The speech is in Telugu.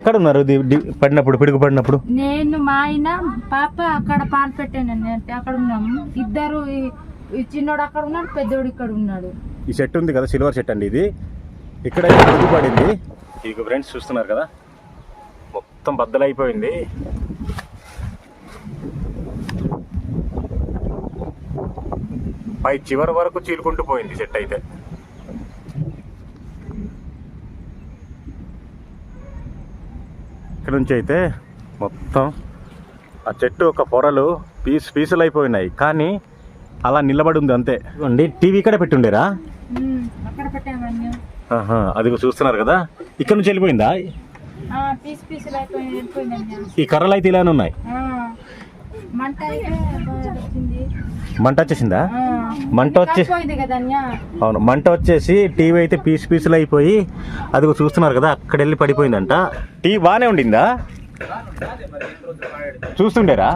ఎక్కడ ఉన్నారు పడినప్పుడు పిడుగు పడినప్పుడు? నేను మా ఆయన పాప అక్కడ పాలు పెట్టాను అంటే అక్కడ ఉన్నాము ఇద్దరు ఈ- ఈ చిన్నోడు అక్కడ ఉన్నాడు పెద్దోడు ఇక్కడ ఉన్నాడు. ఈ చెట్టు ఉంది కదా సిల్వర్ చెట్టు అండి ఇది. ఇక్కడ పిడుగు పడింది. ఇక ఫ్రెండ్స్ చూస్తున్నారు కదా? మొత్తం బద్దలైపోయింది. పై చివరి వరకు చీలుకుంటూ పోయింది చెట్టు అయితే. ఇక్కడ నుంచి అయితే మొత్తం ఆ చెట్టు ఒక పొరలు పీస్ పీసులు అయిపోయినాయి కానీ అలా నిలబడి ఉంది అంతే. అండి టీవీ ఇక్కడ పెట్టుండేరా? అది చూస్తున్నారు కదా. ఇక్కడ నుంచి వెళ్ళిపోయిందా? ఈ కర్రలు అయితే ఇలానే ఉన్నాయి. ఆ, మంట వచ్చేసిందా? మంట వచ్చి అవును మంట వచ్చేసి టీవీ అయితే పీస్ పీసులు అయిపోయి అది చూస్తున్నారు కదా అక్కడ వెళ్ళి పడిపోయిందంట. టీవీ బాగానే ఉండిందా? చూస్తుండేరా?